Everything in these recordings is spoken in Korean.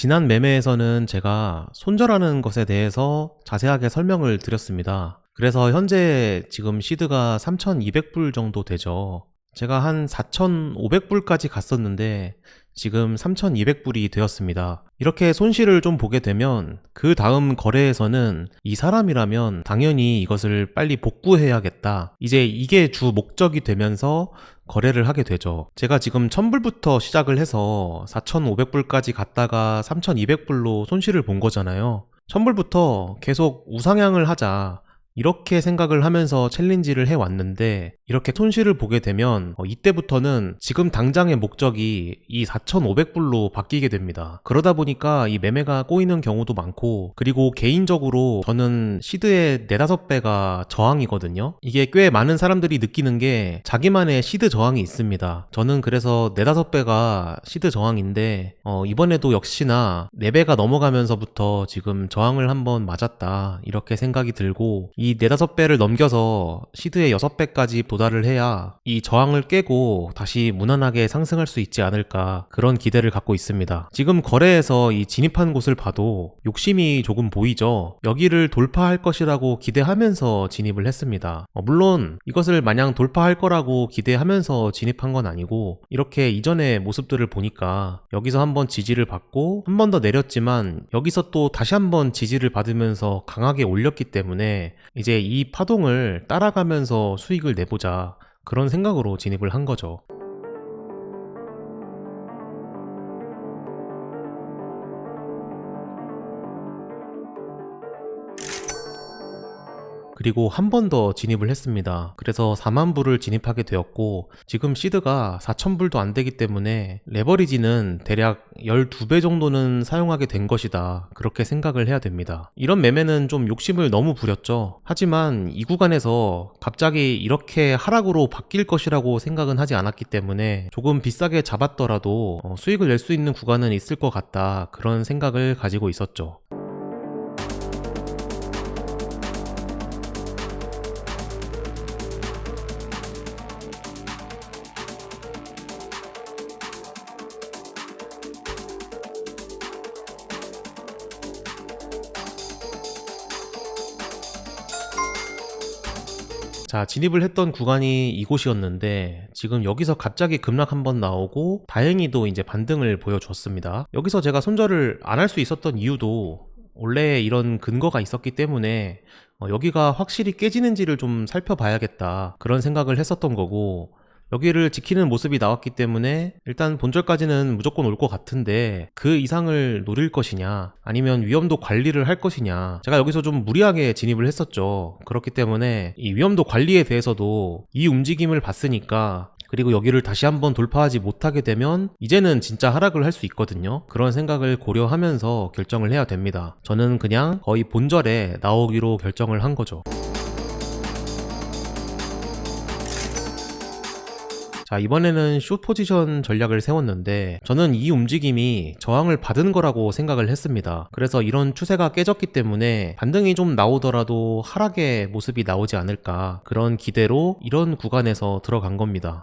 지난 매매에서는 제가 손절하는 것에 대해서 자세하게 설명을 드렸습니다. 그래서 현재 지금 시드가 3,200불 정도 되죠. 제가 한 4,500불까지 갔었는데 지금 3,200불이 되었습니다. 이렇게 손실을 좀 보게 되면 그 다음 거래에서는 이 사람이라면 당연히 이것을 빨리 복구해야겠다. 이제 이게 주 목적이 되면서 거래를 하게 되죠. 제가 지금 1000불부터 시작을 해서 4,500불까지 갔다가 3,200불로 손실을 본 거잖아요. 1000불부터 계속 우상향을 하자. 이렇게 생각을 하면서 챌린지를 해왔는데 이렇게 손실을 보게 되면 어, 이때부터는 지금 당장의 목적이 이 4,500불로 바뀌게 됩니다. 그러다 보니까 이 매매가 꼬이는 경우도 많고 그리고 개인적으로 저는 시드의 4, 5배가 저항이거든요. 이게 꽤 많은 사람들이 느끼는 게 자기만의 시드 저항이 있습니다. 저는 그래서 4, 5배가 시드 저항인데 어, 이번에도 역시나 4배가 넘어가면서부터 지금 저항을 한번 맞았다 이렇게 생각이 들고 이 4, 5배를 넘겨서 시드의 6배까지 도달 을 해야 이 저항을 깨고 다시 무난하게 상승할 수 있지 않을까 그런 기대를 갖고 있습니다. 지금 거래에서 이 진입한 곳을 봐도 욕심이 조금 보이죠. 여기를 돌파할 것이라고 기대하면서 진입을 했습니다. 어, 물론 이것을 마냥 돌파할 거라고 기대하면서 진입한 건 아니고 이렇게 이전의 모습들을 보니까 여기서 한번 지지를 받고 한 번 더 내렸지만 여기서 또 다시 한번 지지를 받으면서 강하게 올렸기 때문에 이제 이 파동을 따라가면서 수익을 내보자 그런 생각으로 진입을 한 거죠. 그리고 한 번 더 진입을 했습니다. 그래서 4만 불을 진입하게 되었고 지금 시드가 4천 불도 안 되기 때문에 레버리지는 대략 12배 정도는 사용하게 된 것이다. 그렇게 생각을 해야 됩니다. 이런 매매는 좀 욕심을 너무 부렸죠. 하지만 이 구간에서 갑자기 이렇게 하락으로 바뀔 것이라고 생각은 하지 않았기 때문에 조금 비싸게 잡았더라도 어, 수익을 낼 수 있는 구간은 있을 것 같다. 그런 생각을 가지고 있었죠. 자, 진입을 했던 구간이 이곳이었는데 지금 여기서 갑자기 급락 한번 나오고 다행히도 이제 반등을 보여줬습니다. 여기서 제가 손절을 안 할 수 있었던 이유도 원래 이런 근거가 있었기 때문에 어, 여기가 확실히 깨지는지를 좀 살펴봐야겠다 그런 생각을 했었던 거고 여기를 지키는 모습이 나왔기 때문에 일단 본절까지는 무조건 올 것 같은데 그 이상을 노릴 것이냐 아니면 위험도 관리를 할 것이냐 제가 여기서 좀 무리하게 진입을 했었죠 그렇기 때문에 이 위험도 관리에 대해서도 이 움직임을 봤으니까 그리고 여기를 다시 한번 돌파하지 못하게 되면 이제는 진짜 하락을 할 수 있거든요. 그런 생각을 고려하면서 결정을 해야 됩니다. 저는 그냥 거의 본절에 나오기로 결정을 한 거죠. 자, 이번에는 숏 포지션 전략을 세웠는데 저는 이 움직임이 저항을 받은 거라고 생각을 했습니다. 그래서 이런 추세가 깨졌기 때문에 반등이 좀 나오더라도 하락의 모습이 나오지 않을까 그런 기대로 이런 구간에서 들어간 겁니다.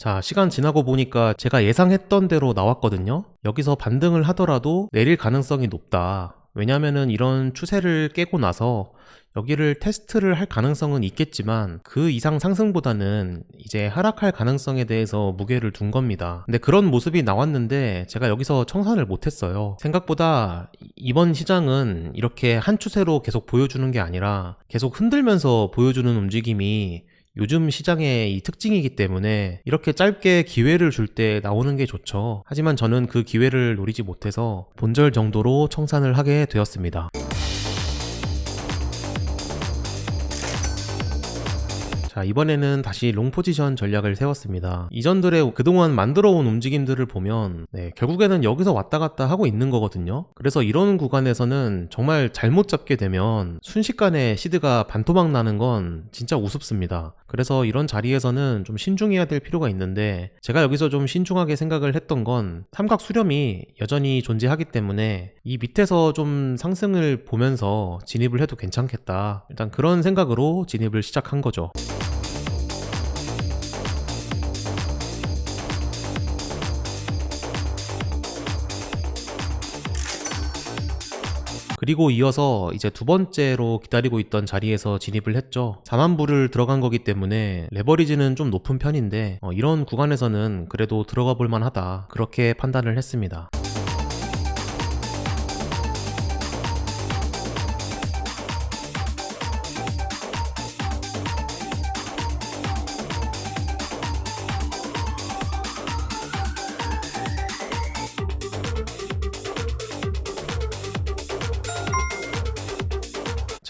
자, 시간 지나고 보니까 제가 예상했던 대로 나왔거든요. 여기서 반등을 하더라도 내릴 가능성이 높다. 왜냐면은 이런 추세를 깨고 나서 여기를 테스트를 할 가능성은 있겠지만 그 이상 상승보다는 이제 하락할 가능성에 대해서 무게를 둔 겁니다. 근데 그런 모습이 나왔는데 제가 여기서 청산을 못했어요. 생각보다 이번 시장은 이렇게 한 추세로 계속 보여주는 게 아니라 계속 흔들면서 보여주는 움직임이 요즘 시장의 이 특징이기 때문에 이렇게 짧게 기회를 줄 때 나오는 게 좋죠. 하지만 저는 그 기회를 노리지 못해서 본절 정도로 청산을 하게 되었습니다. 자, 이번에는 다시 롱 포지션 전략을 세웠습니다. 이전들의 그동안 만들어온 움직임들을 보면, 네, 결국에는 여기서 왔다 갔다 하고 있는 거거든요. 그래서 이런 구간에서는 정말 잘못 잡게 되면 순식간에 시드가 반토막 나는 건 진짜 우습습니다. 그래서 이런 자리에서는 좀 신중해야 될 필요가 있는데, 제가 여기서 좀 신중하게 생각을 했던 건 삼각 수렴이 여전히 존재하기 때문에 이 밑에서 좀 상승을 보면서 진입을 해도 괜찮겠다. 일단 그런 생각으로 진입을 시작한 거죠. 그리고 이어서 이제 두 번째로 기다리고 있던 자리에서 진입을 했죠. 4만 불을 들어간 거기 때문에 레버리지는 좀 높은 편인데 어, 이런 구간에서는 그래도 들어가 볼 만하다. 그렇게 판단을 했습니다.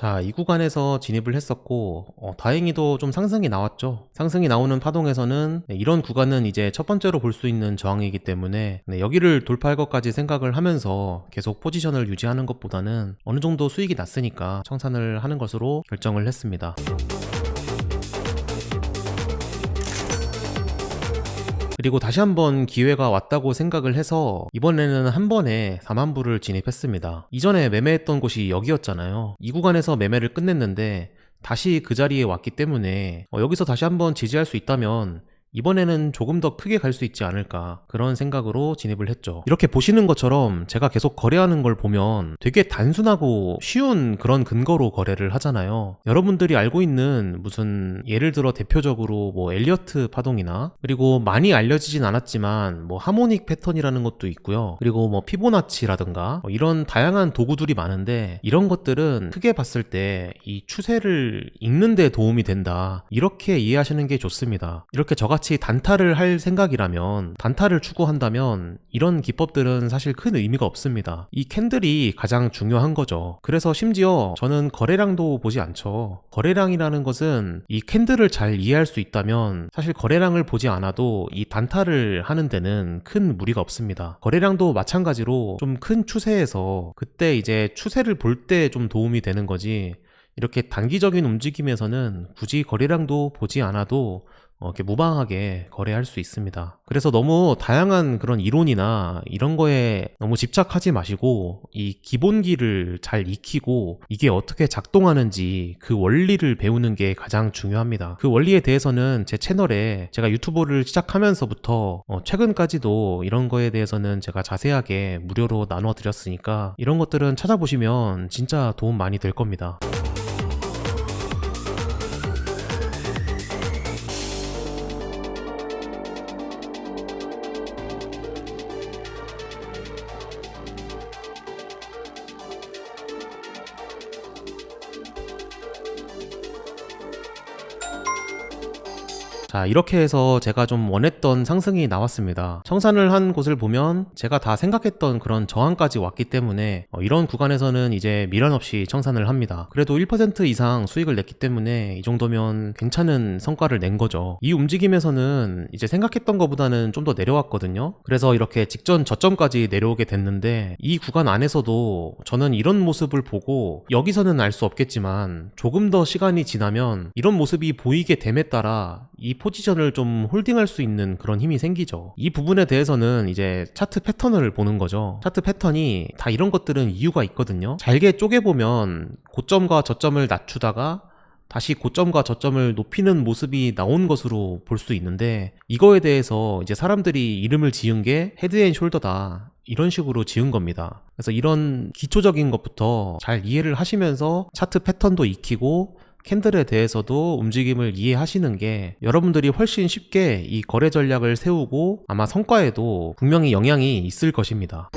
자, 이 구간에서 진입을 했었고, 어, 다행히도 좀 상승이 나왔죠. 상승이 나오는 파동에서는 네, 이런 구간은 이제 첫 번째로 볼 수 있는 저항이기 때문에 네, 여기를 돌파할 것까지 생각을 하면서 계속 포지션을 유지하는 것보다는 어느 정도 수익이 났으니까 청산을 하는 것으로 결정을 했습니다. 그리고 다시 한번 기회가 왔다고 생각을 해서 이번에는 한 번에 4만 불을 진입했습니다. 이전에 매매했던 곳이 여기였잖아요. 이 구간에서 매매를 끝냈는데 다시 그 자리에 왔기 때문에 어, 여기서 다시 한번 지지할 수 있다면 이번에는 조금 더 크게 갈 수 있지 않을까 그런 생각으로 진입을 했죠. 이렇게 보시는 것처럼 제가 계속 거래하는 걸 보면 되게 단순하고 쉬운 그런 근거로 거래를 하잖아요. 여러분들이 알고 있는 무슨 예를 들어 대표적으로 뭐 엘리어트 파동이나 그리고 많이 알려지진 않았지만 뭐 하모닉 패턴이라는 것도 있고요. 그리고 뭐 피보나치라든가 뭐 이런 다양한 도구들이 많은데 이런 것들은 크게 봤을 때 이 추세를 읽는 데 도움이 된다. 이렇게 이해하시는 게 좋습니다. 이렇게 저같이 단타를 할 생각이라면 단타를 추구한다면 이런 기법들은 사실 큰 의미가 없습니다. 이 캔들이 가장 중요한 거죠. 그래서 심지어 저는 거래량도 보지 않죠. 거래량이라는 것은 이 캔들을 잘 이해할 수 있다면 사실 거래량을 보지 않아도 이 단타를 하는 데는 큰 무리가 없습니다. 거래량도 마찬가지로 좀 큰 추세에서 그때 이제 추세를 볼 때 좀 도움이 되는 거지 이렇게 단기적인 움직임에서는 굳이 거래량도 보지 않아도 어, 이렇게 무방하게 거래할 수 있습니다. 그래서 너무 다양한 그런 이론이나 이런 거에 너무 집착하지 마시고 이 기본기를 잘 익히고 이게 어떻게 작동하는지 그 원리를 배우는 게 가장 중요합니다. 그 원리에 대해서는 제 채널에 제가 유튜브를 시작하면서부터 어, 최근까지도 이런 거에 대해서는 제가 자세하게 무료로 나눠 드렸으니까 이런 것들은 찾아보시면 진짜 도움 많이 될 겁니다. 자, 이렇게 해서 제가 좀 원했던 상승이 나왔습니다. 청산을 한 곳을 보면 제가 다 생각했던 그런 저항까지 왔기 때문에 어, 이런 구간에서는 이제 미련 없이 청산을 합니다. 그래도 1% 이상 수익을 냈기 때문에 이 정도면 괜찮은 성과를 낸 거죠. 이 움직임에서는 이제 생각했던 것보다는 좀 더 내려왔거든요. 그래서 이렇게 직전 저점까지 내려오게 됐는데 이 구간 안에서도 저는 이런 모습을 보고 여기서는 알 수 없겠지만 조금 더 시간이 지나면 이런 모습이 보이게 됨에 따라 이 포지션을 좀 홀딩할 수 있는 그런 힘이 생기죠. 이 부분에 대해서는 이제 차트 패턴을 보는 거죠. 차트 패턴이 다 이런 것들은 이유가 있거든요. 잘게 쪼개보면 고점과 저점을 낮추다가 다시 고점과 저점을 높이는 모습이 나온 것으로 볼 수 있는데 이거에 대해서 이제 사람들이 이름을 지은 게 헤드앤숄더다. 이런 식으로 지은 겁니다. 그래서 이런 기초적인 것부터 잘 이해를 하시면서 차트 패턴도 익히고 캔들에 대해서도 움직임을 이해하시는 게 여러분들이 훨씬 쉽게 이 거래 전략을 세우고 아마 성과에도 분명히 영향이 있을 것입니다.